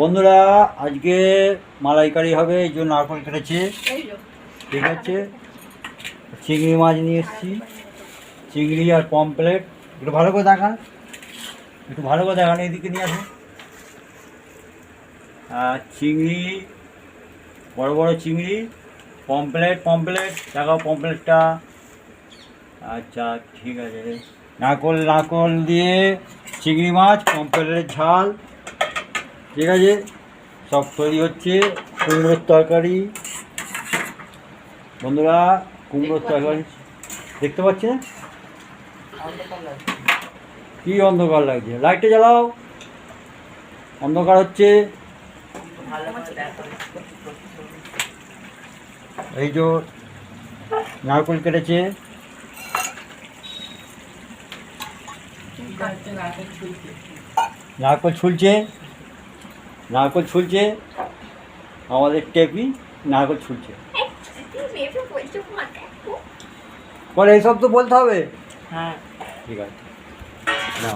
বন্ধুরা, আজকে মালাইকারি হবে, এই জন্য নারকল কেটেছে। ঠিক আছে? চিংড়ি মাছ নিয়ে এসেছি। চিংড়ি আর পমপ্লেট একটু ভালো করে দেখান। একটু ভালো করে দেখান এদিকে নিয়ে আসুন। আর চিংড়ি, বড় বড় চিংড়ি পমপ্লেট পমপ্লেট দেখাও পমপ্লেটটা আচ্ছা ঠিক আছে। নারকল নারকল দিয়ে চিংড়ি মাছ পমপ্লেটের ঝাল। ঠিক আছে? সব তৈরি হচ্ছে, কুমড়োর তরকারি। বন্ধুরা, কুমড়োর তরকারি দেখতে পাচ্ছেন? কি অন্ধকার লাগছে? লাইটটা জ্বালাও। অন্ধকার হচ্ছে। এই যে নারকল কেটেছে। নারকল ছুলছে। নারকল ছুলছে আমাদের টেপি নারকল ছুলছে। পরে এইসব তো বলতে হবে। হ্যাঁ। ঠিক আছে। না